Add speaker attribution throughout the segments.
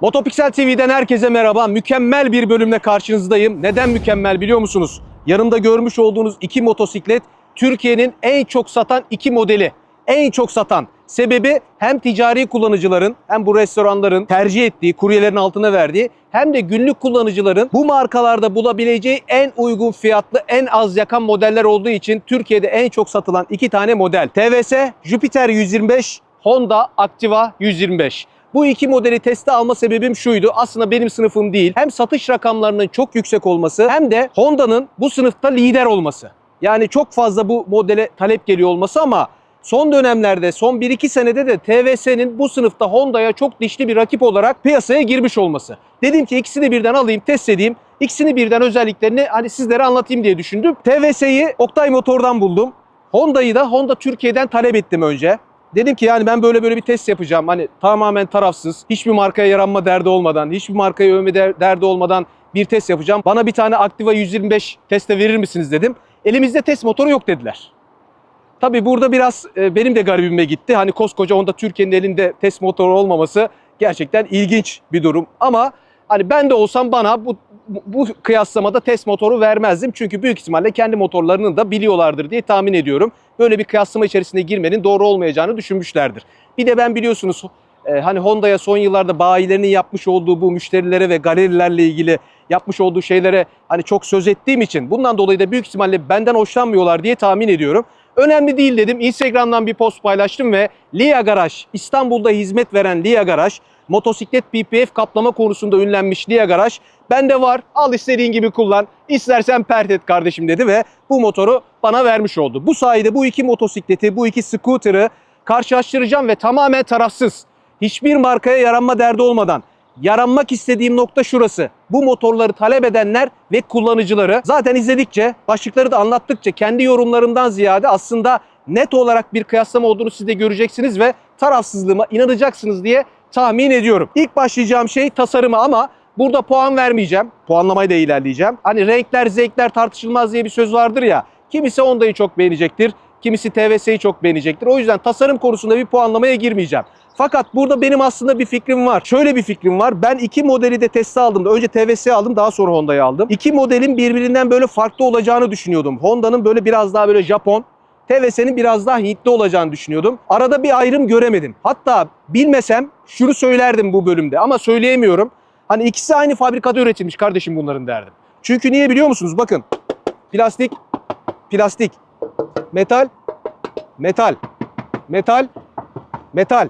Speaker 1: Motopiksel TV'den herkese merhaba. Mükemmel bir bölümle karşınızdayım. Neden mükemmel biliyor musunuz? Yanımda görmüş olduğunuz iki motosiklet Türkiye'nin en çok satan iki modeli. En çok satan. Sebebi hem ticari kullanıcıların hem bu restoranların tercih ettiği, kuryelerin altına verdiği hem de günlük kullanıcıların bu markalarda bulabileceği en uygun fiyatlı, en az yakan modeller olduğu için Türkiye'de en çok satılan iki tane model. TVS Jupiter 125, Honda Activa 125. Bu iki modeli teste alma sebebim şuydu. Aslında benim sınıfım değil. Hem satış rakamlarının çok yüksek olması hem de Honda'nın bu sınıfta lider olması. Yani çok fazla bu modele talep geliyor olması ama son dönemlerde, son 1-2 senede de TVS'nin bu sınıfta Honda'ya çok dişli bir rakip olarak piyasaya girmiş olması. Dedim ki ikisini birden alayım, test edeyim. İkisini birden özelliklerini hani sizlere anlatayım diye düşündüm. TVS'yi Oktay Motor'dan buldum. Honda'yı da Honda Türkiye'den talep ettim önce. Dedim ki yani ben böyle böyle bir test yapacağım. Hani tamamen tarafsız, hiçbir markaya yaranma derdi olmadan, hiçbir markaya övme der- derdi olmadan bir test yapacağım. Bana bir tane Activa 125 teste verir misiniz dedim. Elimizde test motoru yok dediler. Tabii burada biraz e, benim de garibime gitti. Hani koskoca Honda Türkiye'nin elinde test motoru olmaması gerçekten ilginç bir durum. Ama hani ben de olsam bana bu, bu, kıyaslamada test motoru vermezdim. Çünkü büyük ihtimalle kendi motorlarını da biliyorlardır diye tahmin ediyorum. Böyle bir kıyaslama içerisine girmenin doğru olmayacağını düşünmüşlerdir. Bir de ben biliyorsunuz e, hani Honda'ya son yıllarda bayilerinin yapmış olduğu bu müşterilere ve galerilerle ilgili yapmış olduğu şeylere hani çok söz ettiğim için bundan dolayı da büyük ihtimalle benden hoşlanmıyorlar diye tahmin ediyorum. Önemli değil dedim. Instagram'dan bir post paylaştım ve Lia Garaj, İstanbul'da hizmet veren Lia Garaj, motosiklet PPF kaplama konusunda ünlenmiş Lia Garaj. Bende var, al istediğin gibi kullan, istersen pert et kardeşim dedi ve bu motoru bana vermiş oldu. Bu sayede bu iki motosikleti, bu iki scooter'ı karşılaştıracağım ve tamamen tarafsız, hiçbir markaya yaranma derdi olmadan yaranmak istediğim nokta şurası. Bu motorları talep edenler ve kullanıcıları zaten izledikçe, başlıkları da anlattıkça kendi yorumlarımdan ziyade aslında net olarak bir kıyaslama olduğunu siz de göreceksiniz ve tarafsızlığıma inanacaksınız diye tahmin ediyorum. İlk başlayacağım şey tasarımı ama burada puan vermeyeceğim. Puanlamayı da ilerleyeceğim. Hani renkler, zevkler tartışılmaz diye bir söz vardır ya. Kimisi Honda'yı çok beğenecektir. Kimisi TVS'yi çok beğenecektir. O yüzden tasarım konusunda bir puanlamaya girmeyeceğim. Fakat burada benim aslında bir fikrim var. Şöyle bir fikrim var. Ben iki modeli de teste aldım. Önce TVS aldım daha sonra Honda'yı aldım. İki modelin birbirinden böyle farklı olacağını düşünüyordum. Honda'nın böyle biraz daha böyle Japon, TVS'nin biraz daha Hintli olacağını düşünüyordum. Arada bir ayrım göremedim. Hatta bilmesem şunu söylerdim bu bölümde ama söyleyemiyorum. Hani ikisi aynı fabrikada üretilmiş kardeşim bunların derdim. Çünkü niye biliyor musunuz? Bakın plastik, plastik, metal, metal, metal, metal.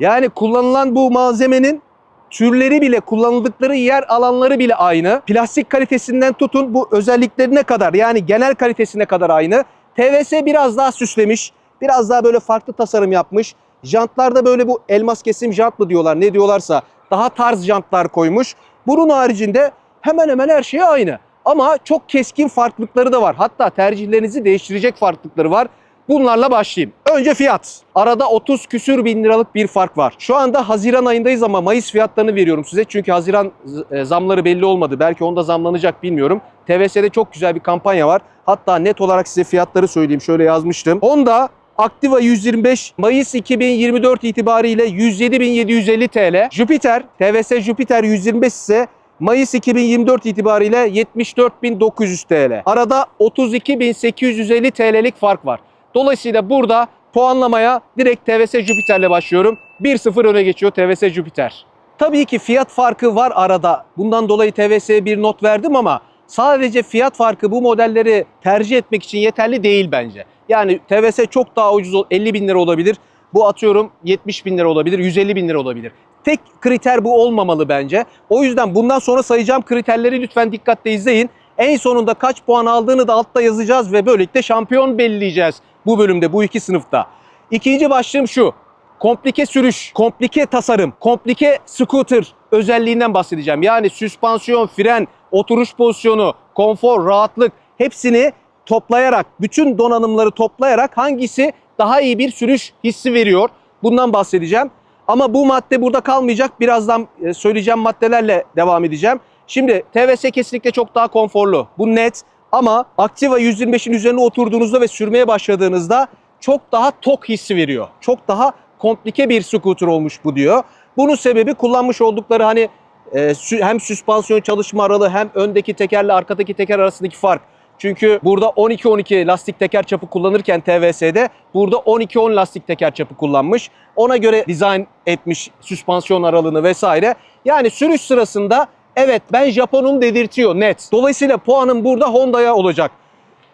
Speaker 1: Yani kullanılan bu malzemenin türleri bile kullanıldıkları yer alanları bile aynı. Plastik kalitesinden tutun bu özelliklerine kadar yani genel kalitesine kadar aynı. TVS biraz daha süslemiş. Biraz daha böyle farklı tasarım yapmış. Jantlarda böyle bu elmas kesim jant mı diyorlar ne diyorlarsa daha tarz jantlar koymuş. Bunun haricinde hemen hemen her şey aynı. Ama çok keskin farklılıkları da var. Hatta tercihlerinizi değiştirecek farklılıkları var. Bunlarla başlayayım. Önce fiyat. Arada 30 küsür bin liralık bir fark var. Şu anda Haziran ayındayız ama Mayıs fiyatlarını veriyorum size. Çünkü Haziran e, zamları belli olmadı. Belki onda zamlanacak bilmiyorum. TVS'de çok güzel bir kampanya var. Hatta net olarak size fiyatları söyleyeyim. Şöyle yazmıştım. Honda Activa 125 Mayıs 2024 itibariyle 107.750 TL. Jupiter, TVS Jupiter 125 ise Mayıs 2024 itibariyle 74.900 TL. Arada 32.850 TL'lik fark var. Dolayısıyla burada puanlamaya direkt TVS Jupiter'le başlıyorum. 1-0 öne geçiyor TVS Jupiter. Tabii ki fiyat farkı var arada. Bundan dolayı TVS'ye bir not verdim ama sadece fiyat farkı bu modelleri tercih etmek için yeterli değil bence. Yani TVS çok daha ucuz ol- 50 bin lira olabilir. Bu atıyorum 70 bin lira olabilir, 150 bin lira olabilir. Tek kriter bu olmamalı bence. O yüzden bundan sonra sayacağım kriterleri lütfen dikkatle izleyin. En sonunda kaç puan aldığını da altta yazacağız ve böylelikle şampiyon belirleyeceğiz bu bölümde, bu iki sınıfta. İkinci başlığım şu. Komplike sürüş, komplike tasarım, komplike scooter özelliğinden bahsedeceğim. Yani süspansiyon, fren, oturuş pozisyonu, konfor, rahatlık hepsini toplayarak, bütün donanımları toplayarak hangisi daha iyi bir sürüş hissi veriyor? Bundan bahsedeceğim. Ama bu madde burada kalmayacak. Birazdan e, söyleyeceğim maddelerle devam edeceğim. Şimdi TVS kesinlikle çok daha konforlu. Bu net. Ama Activa 125'in üzerine oturduğunuzda ve sürmeye başladığınızda çok daha tok hissi veriyor. Çok daha komplike bir scooter olmuş bu diyor. Bunun sebebi kullanmış oldukları hani e, hem süspansiyon çalışma aralığı hem öndeki tekerle arkadaki teker arasındaki fark. Çünkü burada 12-12 lastik teker çapı kullanırken TVS'de burada 12-10 lastik teker çapı kullanmış. Ona göre dizayn etmiş süspansiyon aralığını vesaire. Yani sürüş sırasında evet ben Japonum dedirtiyor net. Dolayısıyla puanım burada Honda'ya olacak.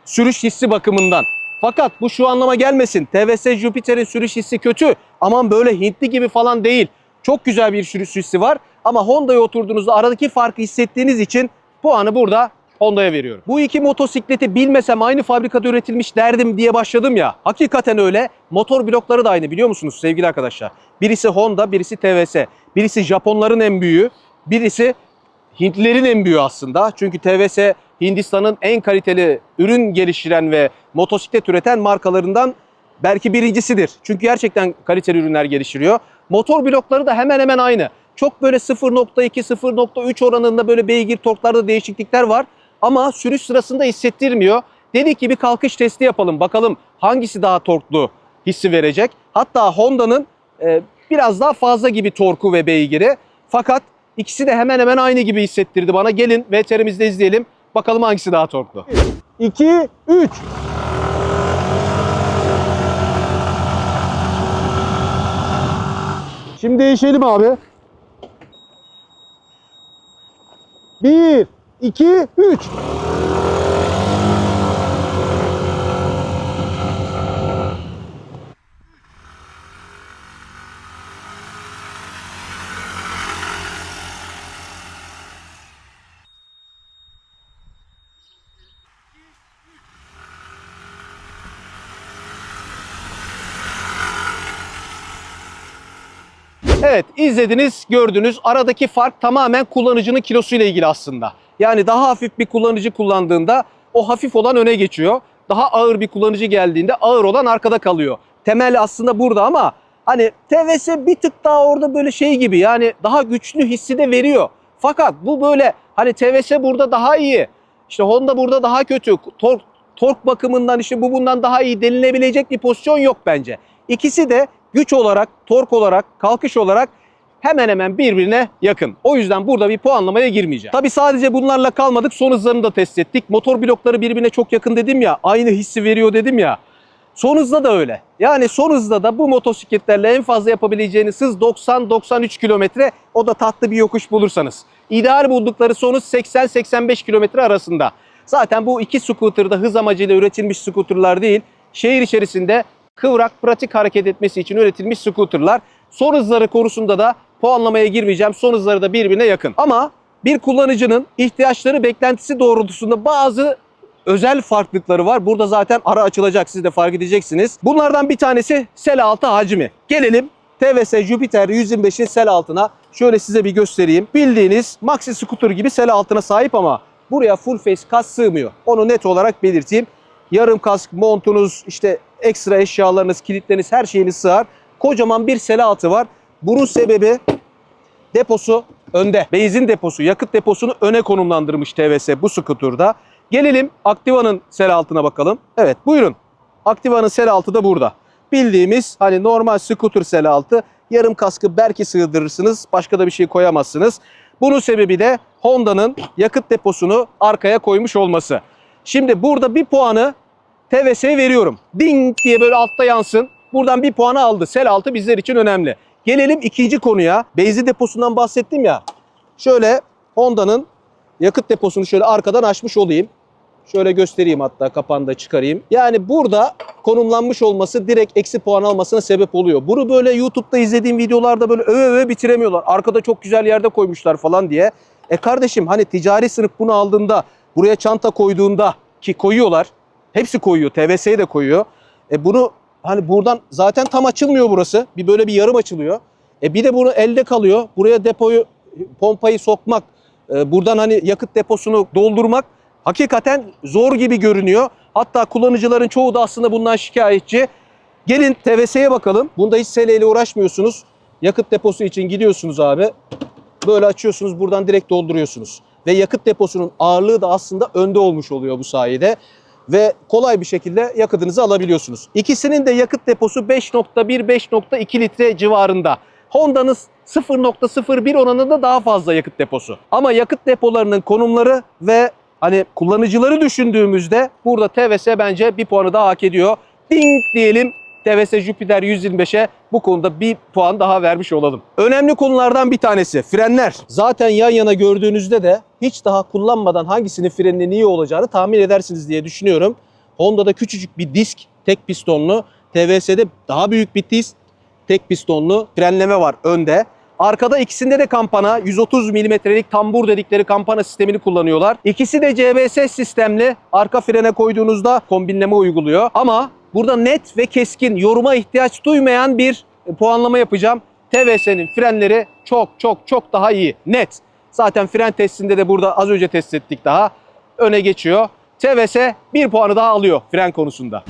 Speaker 1: Sürüş hissi bakımından. Fakat bu şu anlama gelmesin. TVS Jupiter'in sürüş hissi kötü. Aman böyle Hintli gibi falan değil. Çok güzel bir sürüş hissi var. Ama Honda'ya oturduğunuzda aradaki farkı hissettiğiniz için puanı burada Honda'ya veriyorum. Bu iki motosikleti bilmesem aynı fabrikada üretilmiş derdim diye başladım ya. Hakikaten öyle. Motor blokları da aynı biliyor musunuz sevgili arkadaşlar? Birisi Honda, birisi TVS. Birisi Japonların en büyüğü, birisi Hintlilerin en büyüğü aslında. Çünkü TVS Hindistan'ın en kaliteli ürün geliştiren ve motosiklet üreten markalarından belki birincisidir. Çünkü gerçekten kaliteli ürünler geliştiriyor. Motor blokları da hemen hemen aynı. Çok böyle 0.2, 0.3 oranında böyle beygir torklarda değişiklikler var. Ama sürüş sırasında hissettirmiyor. Dedik ki bir kalkış testi yapalım. Bakalım hangisi daha torklu hissi verecek. Hatta Honda'nın e, biraz daha fazla gibi torku ve beygiri. Fakat ikisi de hemen hemen aynı gibi hissettirdi bana. Gelin VTR'imizde izleyelim. Bakalım hangisi daha torklu. 2, 3. Şimdi değişelim abi. 1, 2, 3. Evet izlediniz gördünüz aradaki fark tamamen kullanıcının kilosuyla ilgili aslında. Yani daha hafif bir kullanıcı kullandığında o hafif olan öne geçiyor. Daha ağır bir kullanıcı geldiğinde ağır olan arkada kalıyor. Temel aslında burada ama hani TVS bir tık daha orada böyle şey gibi yani daha güçlü hissi de veriyor. Fakat bu böyle hani TVS burada daha iyi. İşte Honda burada daha kötü. Tork, tork bakımından işte bu bundan daha iyi denilebilecek bir pozisyon yok bence. İkisi de güç olarak, tork olarak, kalkış olarak hemen hemen birbirine yakın. O yüzden burada bir puanlamaya girmeyeceğim. Tabi sadece bunlarla kalmadık. Son hızlarını da test ettik. Motor blokları birbirine çok yakın dedim ya. Aynı hissi veriyor dedim ya. Son hızda da öyle. Yani son hızda da bu motosikletlerle en fazla yapabileceğiniz hız 90-93 kilometre. O da tatlı bir yokuş bulursanız. İdeal buldukları son hız 80-85 kilometre arasında. Zaten bu iki scooter da hız amacıyla üretilmiş scooterlar değil. Şehir içerisinde kıvrak, pratik hareket etmesi için üretilmiş scooterlar. Son hızları konusunda da puanlamaya girmeyeceğim. Son hızları da birbirine yakın. Ama bir kullanıcının ihtiyaçları beklentisi doğrultusunda bazı özel farklılıkları var. Burada zaten ara açılacak siz de fark edeceksiniz. Bunlardan bir tanesi sel altı hacmi. Gelelim TVS Jupiter 125'in sel altına. Şöyle size bir göstereyim. Bildiğiniz maxi scooter gibi sel altına sahip ama buraya full face kask sığmıyor. Onu net olarak belirteyim. Yarım kask, montunuz, işte ekstra eşyalarınız, kilitleriniz her şeyiniz sığar. Kocaman bir sel altı var. Bunun sebebi deposu önde. Benzin deposu, yakıt deposunu öne konumlandırmış TVS bu skuturda. Gelelim Activa'nın sel altına bakalım. Evet buyurun. Activa'nın sel altı da burada. Bildiğimiz hani normal skuter sel altı. Yarım kaskı belki sığdırırsınız. Başka da bir şey koyamazsınız. Bunun sebebi de Honda'nın yakıt deposunu arkaya koymuş olması. Şimdi burada bir puanı TVS'ye veriyorum. Ding diye böyle altta yansın. Buradan bir puanı aldı. Sel altı bizler için önemli. Gelelim ikinci konuya. Benzin deposundan bahsettim ya. Şöyle Honda'nın yakıt deposunu şöyle arkadan açmış olayım. Şöyle göstereyim hatta kapağını da çıkarayım. Yani burada konumlanmış olması direkt eksi puan almasına sebep oluyor. Bunu böyle YouTube'da izlediğim videolarda böyle öve öve bitiremiyorlar. Arkada çok güzel yerde koymuşlar falan diye. E kardeşim hani ticari sınıf bunu aldığında buraya çanta koyduğunda ki koyuyorlar. Hepsi koyuyor. TVS'ye de koyuyor. E bunu hani buradan zaten tam açılmıyor burası. Bir böyle bir yarım açılıyor. E bir de bunu elde kalıyor. Buraya depoyu pompayı sokmak, e, buradan hani yakıt deposunu doldurmak hakikaten zor gibi görünüyor. Hatta kullanıcıların çoğu da aslında bundan şikayetçi. Gelin TVS'ye bakalım. Bunda hiç seleyle uğraşmıyorsunuz. Yakıt deposu için gidiyorsunuz abi. Böyle açıyorsunuz buradan direkt dolduruyorsunuz. Ve yakıt deposunun ağırlığı da aslında önde olmuş oluyor bu sayede. Ve kolay bir şekilde yakıtınızı alabiliyorsunuz. İkisinin de yakıt deposu 5.1-5.2 litre civarında. Honda'nın 0.01 oranında daha fazla yakıt deposu. Ama yakıt depolarının konumları ve hani kullanıcıları düşündüğümüzde burada TVS bence bir puanı daha hak ediyor. Ding diyelim TVS Jupiter 125'e bu konuda bir puan daha vermiş olalım. Önemli konulardan bir tanesi frenler. Zaten yan yana gördüğünüzde de hiç daha kullanmadan hangisinin freninin iyi olacağını tahmin edersiniz diye düşünüyorum. Honda'da küçücük bir disk, tek pistonlu. TVS'de daha büyük bir disk, tek pistonlu frenleme var önde. Arkada ikisinde de kampana 130 milimetrelik tambur dedikleri kampana sistemini kullanıyorlar. İkisi de CBS sistemli. Arka frene koyduğunuzda kombinleme uyguluyor. Ama burada net ve keskin yoruma ihtiyaç duymayan bir puanlama yapacağım. TVS'nin frenleri çok çok çok daha iyi. Net. Zaten fren testinde de burada az önce test ettik daha. Öne geçiyor. TVS bir puanı daha alıyor fren konusunda.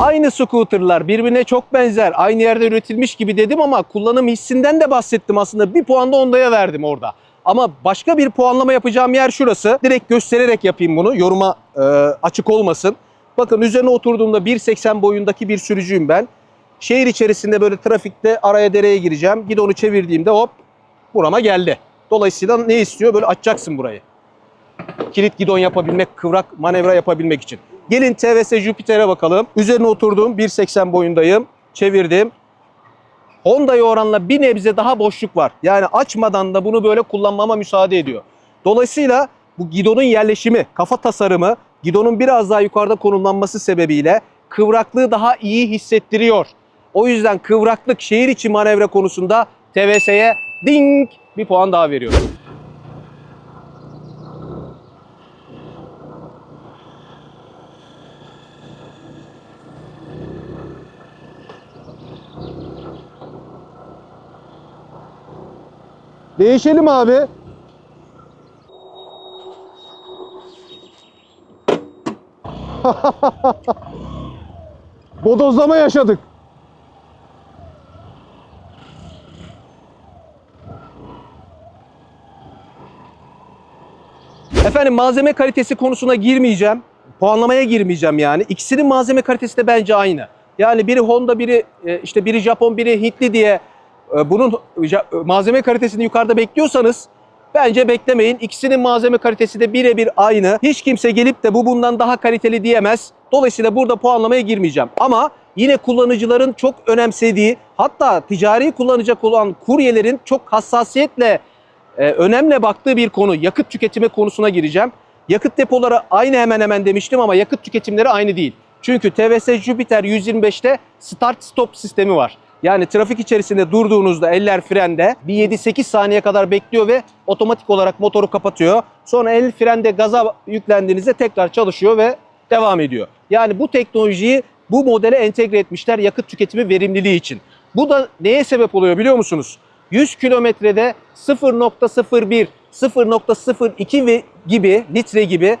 Speaker 1: Aynı scooterlar birbirine çok benzer, aynı yerde üretilmiş gibi dedim ama kullanım hissinden de bahsettim aslında. Bir puan da Honda'ya verdim orada. Ama başka bir puanlama yapacağım yer şurası. Direkt göstererek yapayım bunu. Yoruma e, açık olmasın. Bakın üzerine oturduğumda 1.80 boyundaki bir sürücüyüm ben. Şehir içerisinde böyle trafikte araya dereye gireceğim. Gidonu çevirdiğimde hop burama geldi. Dolayısıyla ne istiyor? Böyle açacaksın burayı. Kilit gidon yapabilmek, kıvrak manevra yapabilmek için. Gelin TVS Jupiter'e bakalım. Üzerine oturduğum 1.80 boyundayım. Çevirdim. Honda'ya oranla bir nebze daha boşluk var. Yani açmadan da bunu böyle kullanmama müsaade ediyor. Dolayısıyla bu gidonun yerleşimi, kafa tasarımı, gidonun biraz daha yukarıda konumlanması sebebiyle kıvraklığı daha iyi hissettiriyor. O yüzden kıvraklık şehir içi manevra konusunda TVS'ye ding bir puan daha veriyorum. Değişelim abi. Bodozlama yaşadık. Efendim malzeme kalitesi konusuna girmeyeceğim. Puanlamaya girmeyeceğim yani. İkisinin malzeme kalitesi de bence aynı. Yani biri Honda, biri e, işte biri Japon, biri Hintli diye bunun ja- malzeme kalitesini yukarıda bekliyorsanız bence beklemeyin. İkisinin malzeme kalitesi de birebir aynı. Hiç kimse gelip de bu bundan daha kaliteli diyemez. Dolayısıyla burada puanlamaya girmeyeceğim. Ama yine kullanıcıların çok önemsediği hatta ticari kullanacak olan kuryelerin çok hassasiyetle e, önemle baktığı bir konu. Yakıt tüketimi konusuna gireceğim. Yakıt depoları aynı hemen hemen demiştim ama yakıt tüketimleri aynı değil. Çünkü TVS Jupiter 125'te start stop sistemi var. Yani trafik içerisinde durduğunuzda eller frende bir 7-8 saniye kadar bekliyor ve otomatik olarak motoru kapatıyor. Sonra el frende gaza yüklendiğinizde tekrar çalışıyor ve devam ediyor. Yani bu teknolojiyi bu modele entegre etmişler yakıt tüketimi verimliliği için. Bu da neye sebep oluyor biliyor musunuz? 100 kilometrede 0.01, 0.02 ve gibi litre gibi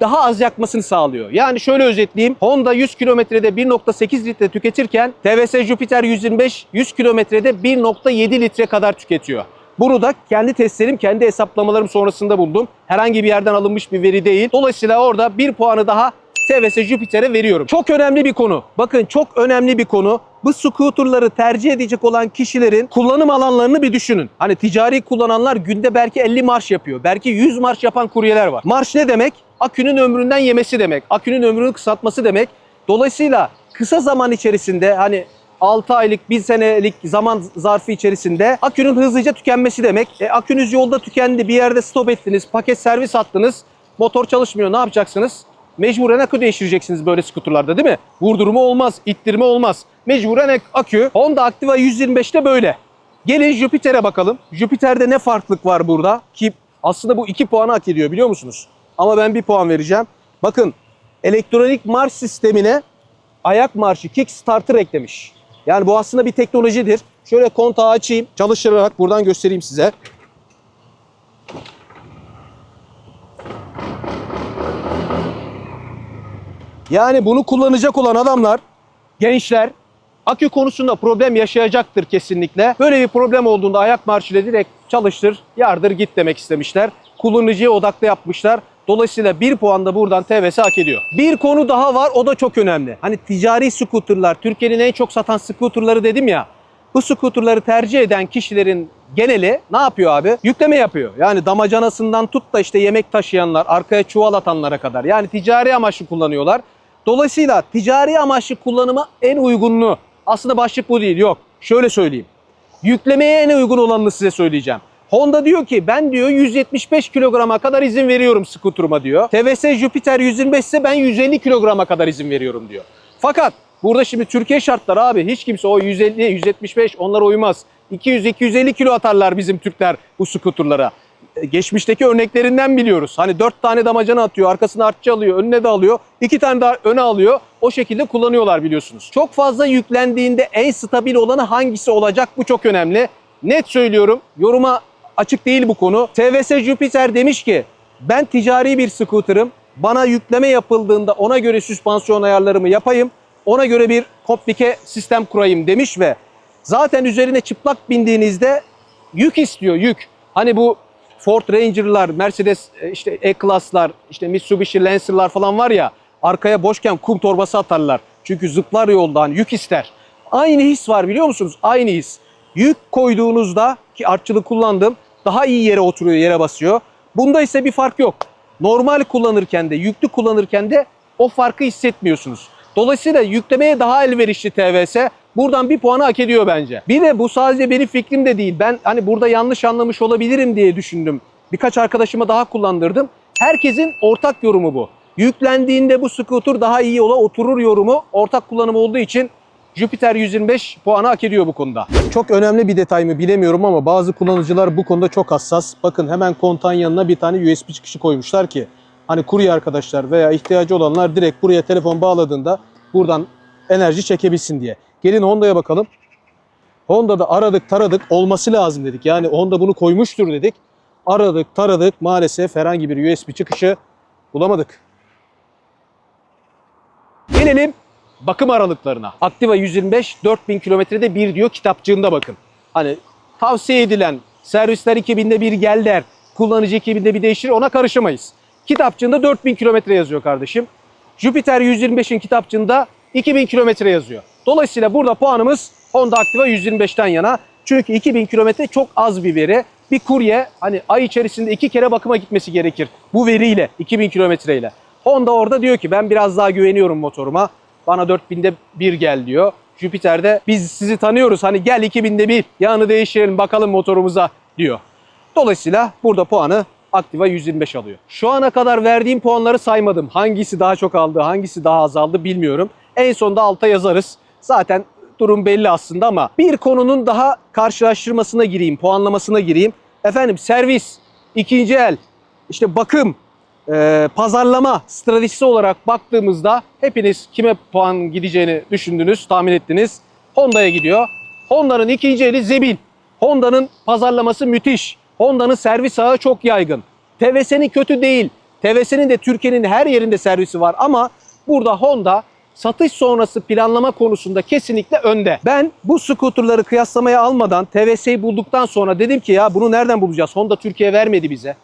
Speaker 1: daha az yakmasını sağlıyor. Yani şöyle özetleyeyim. Honda 100 kilometrede 1.8 litre tüketirken TVS Jupiter 125 100 kilometrede 1.7 litre kadar tüketiyor. Bunu da kendi testlerim, kendi hesaplamalarım sonrasında buldum. Herhangi bir yerden alınmış bir veri değil. Dolayısıyla orada bir puanı daha TVS Jupiter'e veriyorum. Çok önemli bir konu. Bakın çok önemli bir konu. Bu scooterları tercih edecek olan kişilerin kullanım alanlarını bir düşünün. Hani ticari kullananlar günde belki 50 marş yapıyor. Belki 100 marş yapan kuryeler var. Marş ne demek? Akünün ömründen yemesi demek. Akünün ömrünü kısaltması demek. Dolayısıyla kısa zaman içerisinde hani 6 aylık, 1 senelik zaman zarfı içerisinde akünün hızlıca tükenmesi demek. E, akünüz yolda tükendi, bir yerde stop ettiniz, paket servis attınız, motor çalışmıyor. Ne yapacaksınız? Mecburen akü değiştireceksiniz böyle skuterlarda değil mi? Vurdurma olmaz, ittirme olmaz. Mecburen akü. Honda Activa 125'te böyle. Gelin Jupiter'e bakalım. Jupiter'de ne farklılık var burada? Ki aslında bu 2 puanı hak ediyor biliyor musunuz? Ama ben 1 puan vereceğim. Bakın elektronik marş sistemine ayak marşı kick starter eklemiş. Yani bu aslında bir teknolojidir. Şöyle kontağı açayım. Çalıştırarak buradan göstereyim size. Yani bunu kullanacak olan adamlar, gençler Akü konusunda problem yaşayacaktır kesinlikle. Böyle bir problem olduğunda ayak marşıyla direkt çalıştır, yardır git demek istemişler. Kullanıcıya odaklı yapmışlar. Dolayısıyla bir puan da buradan TVS hak ediyor. Bir konu daha var o da çok önemli. Hani ticari scooterlar, Türkiye'nin en çok satan scooterları dedim ya. Bu scooterları tercih eden kişilerin geneli ne yapıyor abi? Yükleme yapıyor. Yani damacanasından tut da işte yemek taşıyanlar, arkaya çuval atanlara kadar. Yani ticari amaçlı kullanıyorlar. Dolayısıyla ticari amaçlı kullanıma en uygunluğu aslında başlık bu değil yok. Şöyle söyleyeyim. Yüklemeye en uygun olanını size söyleyeceğim. Honda diyor ki ben diyor 175 kilograma kadar izin veriyorum skuturuma diyor. TVS Jupiter 125 ise ben 150 kilograma kadar izin veriyorum diyor. Fakat burada şimdi Türkiye şartları abi hiç kimse o 150, 175 onlara uymaz. 200-250 kilo atarlar bizim Türkler bu skuturlara. E, Geçmişteki örneklerinden biliyoruz. Hani 4 tane damacana atıyor, arkasına artçı alıyor, önüne de alıyor. 2 tane daha öne alıyor. O şekilde kullanıyorlar biliyorsunuz. Çok fazla yüklendiğinde en stabil olanı hangisi olacak? Bu çok önemli. Net söylüyorum. Yoruma açık değil bu konu. TVS Jupiter demiş ki ben ticari bir scooter'ım. Bana yükleme yapıldığında ona göre süspansiyon ayarlarımı yapayım. Ona göre bir komplike sistem kurayım demiş ve zaten üzerine çıplak bindiğinizde yük istiyor yük. Hani bu Ford Ranger'lar, Mercedes e, işte E-Class'lar, işte Mitsubishi Lancer'lar falan var ya arkaya boşken kum torbası atarlar. Çünkü zıplar yoldan yük ister. Aynı his var biliyor musunuz? Aynı his. Yük koyduğunuzda ki artçılı kullandım daha iyi yere oturuyor, yere basıyor. Bunda ise bir fark yok. Normal kullanırken de, yüklü kullanırken de o farkı hissetmiyorsunuz. Dolayısıyla yüklemeye daha elverişli TVS. Buradan bir puanı hak ediyor bence. Bir de bu sadece benim fikrim de değil. Ben hani burada yanlış anlamış olabilirim diye düşündüm. Birkaç arkadaşıma daha kullandırdım. Herkesin ortak yorumu bu. Yüklendiğinde bu scooter daha iyi yola oturur yorumu ortak kullanım olduğu için Jupiter 125 puanı hak ediyor bu konuda. Çok önemli bir detay mı bilemiyorum ama bazı kullanıcılar bu konuda çok hassas. Bakın hemen kontağın yanına bir tane USB çıkışı koymuşlar ki hani kurye arkadaşlar veya ihtiyacı olanlar direkt buraya telefon bağladığında buradan enerji çekebilsin diye. Gelin Honda'ya bakalım. Honda'da aradık taradık olması lazım dedik. Yani Honda bunu koymuştur dedik. Aradık taradık maalesef herhangi bir USB çıkışı bulamadık. Gelelim bakım aralıklarına. Activa 125 4000 kilometrede bir diyor kitapçığında bakın. Hani tavsiye edilen servisler 2000'de bir gel der. Kullanıcı 2000'de bir değişir ona karışamayız. Kitapçığında 4000 kilometre yazıyor kardeşim. Jupiter 125'in kitapçığında 2000 kilometre yazıyor. Dolayısıyla burada puanımız Honda Activa 125'ten yana. Çünkü 2000 kilometre çok az bir veri. Bir kurye hani ay içerisinde iki kere bakıma gitmesi gerekir. Bu veriyle 2000 kilometreyle. Honda orada diyor ki ben biraz daha güveniyorum motoruma. Bana 4000'de bir gel diyor. Jupiter'de biz sizi tanıyoruz hani gel 2000'de bir yağını değiştirelim bakalım motorumuza diyor. Dolayısıyla burada puanı Activa 125 alıyor. Şu ana kadar verdiğim puanları saymadım. Hangisi daha çok aldı, hangisi daha az aldı bilmiyorum. En sonunda alta yazarız. Zaten durum belli aslında ama bir konunun daha karşılaştırmasına gireyim, puanlamasına gireyim. Efendim servis, ikinci el, işte bakım, e, pazarlama stratejisi olarak baktığımızda hepiniz kime puan gideceğini düşündünüz, tahmin ettiniz. Honda'ya gidiyor. Honda'nın ikinci eli Zebil. Honda'nın pazarlaması müthiş. Honda'nın servis ağı çok yaygın. TVS'nin kötü değil. TVS'nin de Türkiye'nin her yerinde servisi var ama burada Honda satış sonrası planlama konusunda kesinlikle önde. Ben bu skuterları kıyaslamaya almadan TVS'yi bulduktan sonra dedim ki ya bunu nereden bulacağız? Honda Türkiye vermedi bize.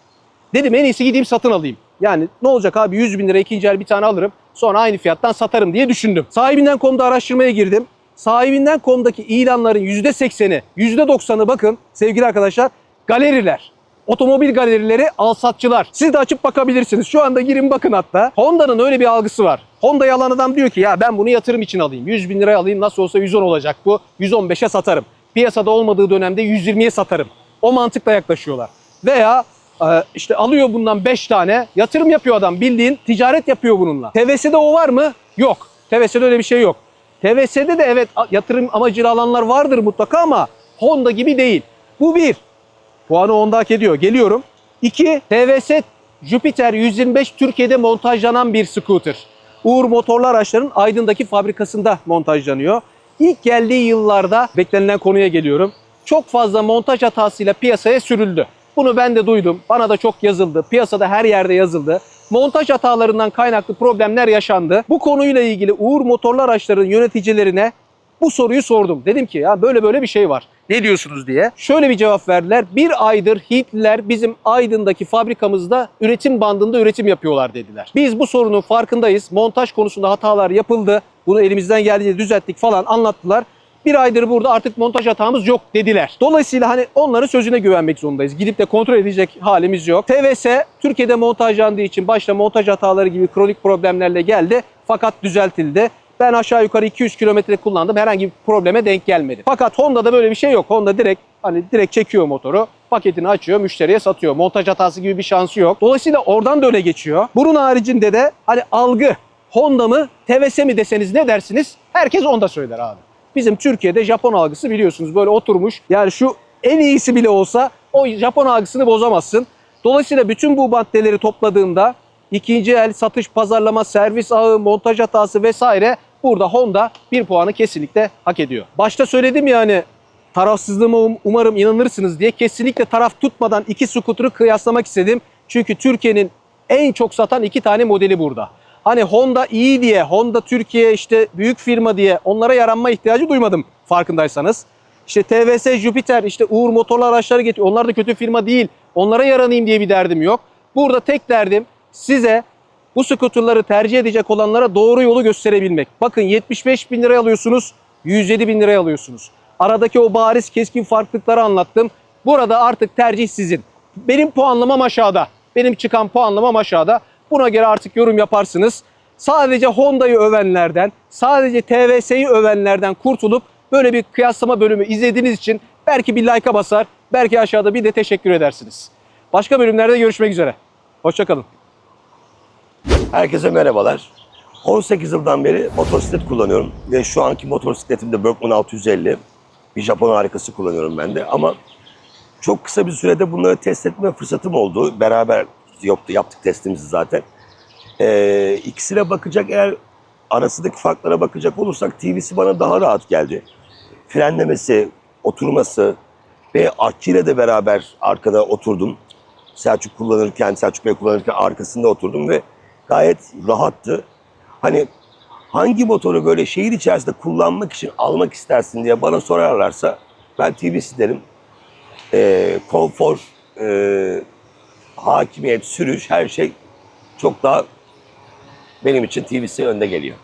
Speaker 1: Dedim en iyisi gideyim satın alayım. Yani ne olacak abi 100 bin lira ikinci el bir tane alırım sonra aynı fiyattan satarım diye düşündüm. Sahibinden.com'da araştırmaya girdim. Sahibinden.com'daki ilanların %80'i, %90'ı bakın sevgili arkadaşlar galeriler. Otomobil galerileri, alsatçılar. Siz de açıp bakabilirsiniz. Şu anda girin bakın hatta. Honda'nın öyle bir algısı var. Honda alan adam diyor ki ya ben bunu yatırım için alayım. 100 bin liraya alayım nasıl olsa 110 olacak bu. 115'e satarım. Piyasada olmadığı dönemde 120'ye satarım. O mantıkla yaklaşıyorlar. Veya işte alıyor bundan 5 tane yatırım yapıyor adam bildiğin ticaret yapıyor bununla. TVS'de o var mı? Yok. TVS'de öyle bir şey yok. TVS'de de evet yatırım amacıyla alanlar vardır mutlaka ama Honda gibi değil. Bu bir. Puanı Honda hak ediyor. Geliyorum. 2. TVS Jupiter 125 Türkiye'de montajlanan bir scooter. Uğur Motorlu Araçların Aydın'daki fabrikasında montajlanıyor. İlk geldiği yıllarda beklenilen konuya geliyorum. Çok fazla montaj hatasıyla piyasaya sürüldü. Bunu ben de duydum. Bana da çok yazıldı. Piyasada her yerde yazıldı. Montaj hatalarından kaynaklı problemler yaşandı. Bu konuyla ilgili Uğur Motorlu Araçların yöneticilerine Bu soruyu sordum. Dedim ki ya böyle böyle bir şey var. Ne diyorsunuz diye. Şöyle bir cevap verdiler. Bir aydır Hintliler bizim Aydın'daki fabrikamızda üretim bandında üretim yapıyorlar dediler. Biz bu sorunun farkındayız. Montaj konusunda hatalar yapıldı. Bunu elimizden geldiğince düzelttik falan anlattılar. Bir aydır burada artık montaj hatamız yok dediler. Dolayısıyla hani onların sözüne güvenmek zorundayız. Gidip de kontrol edecek halimiz yok. TVS Türkiye'de montajlandığı için başta montaj hataları gibi kronik problemlerle geldi. Fakat düzeltildi. Ben aşağı yukarı 200 kilometre kullandım. Herhangi bir probleme denk gelmedi. Fakat Honda'da böyle bir şey yok. Honda direkt hani direkt çekiyor motoru. Paketini açıyor, müşteriye satıyor. Montaj hatası gibi bir şansı yok. Dolayısıyla oradan da öyle geçiyor. Bunun haricinde de hani algı Honda mı, TVS mi deseniz ne dersiniz? Herkes Honda söyler abi. Bizim Türkiye'de Japon algısı biliyorsunuz böyle oturmuş. Yani şu en iyisi bile olsa o Japon algısını bozamazsın. Dolayısıyla bütün bu maddeleri topladığımda ikinci el satış, pazarlama, servis ağı, montaj hatası vesaire burada Honda bir puanı kesinlikle hak ediyor. Başta söyledim yani tarafsızlığıma um- umarım inanırsınız diye kesinlikle taraf tutmadan iki scooter'ı kıyaslamak istedim. Çünkü Türkiye'nin en çok satan iki tane modeli burada. Hani Honda iyi diye, Honda Türkiye işte büyük firma diye onlara yaranma ihtiyacı duymadım farkındaysanız. İşte TVS, Jupiter, işte Uğur Motorlu araçları getiriyor. Onlar da kötü firma değil. Onlara yaranayım diye bir derdim yok. Burada tek derdim size bu skuterları tercih edecek olanlara doğru yolu gösterebilmek. Bakın 75 bin liraya alıyorsunuz, 107 bin liraya alıyorsunuz. Aradaki o bariz keskin farklılıkları anlattım. Burada artık tercih sizin. Benim puanlamam aşağıda. Benim çıkan puanlamam aşağıda. Buna göre artık yorum yaparsınız. Sadece Honda'yı övenlerden, sadece TVS'yi övenlerden kurtulup böyle bir kıyaslama bölümü izlediğiniz için belki bir like'a basar, belki aşağıda bir de teşekkür edersiniz. Başka bölümlerde görüşmek üzere. Hoşçakalın.
Speaker 2: Herkese merhabalar. 18 yıldan beri motosiklet kullanıyorum ve şu anki motosikletim de Berkman 650. Bir Japon harikası kullanıyorum ben de ama çok kısa bir sürede bunları test etme fırsatım oldu. Beraber yaptı, yaptık testimizi zaten. Ee, ikisine bakacak eğer arasındaki farklara bakacak olursak TV'si bana daha rahat geldi. Frenlemesi, oturması ve artçıyla de beraber arkada oturdum. Selçuk kullanırken, Selçuk Bey kullanırken arkasında oturdum ve gayet rahattı. Hani hangi motoru böyle şehir içerisinde kullanmak için almak istersin diye bana sorarlarsa ben TVS derim. Ee, konfor, e, hakimiyet, sürüş her şey çok daha benim için TVS önde geliyor.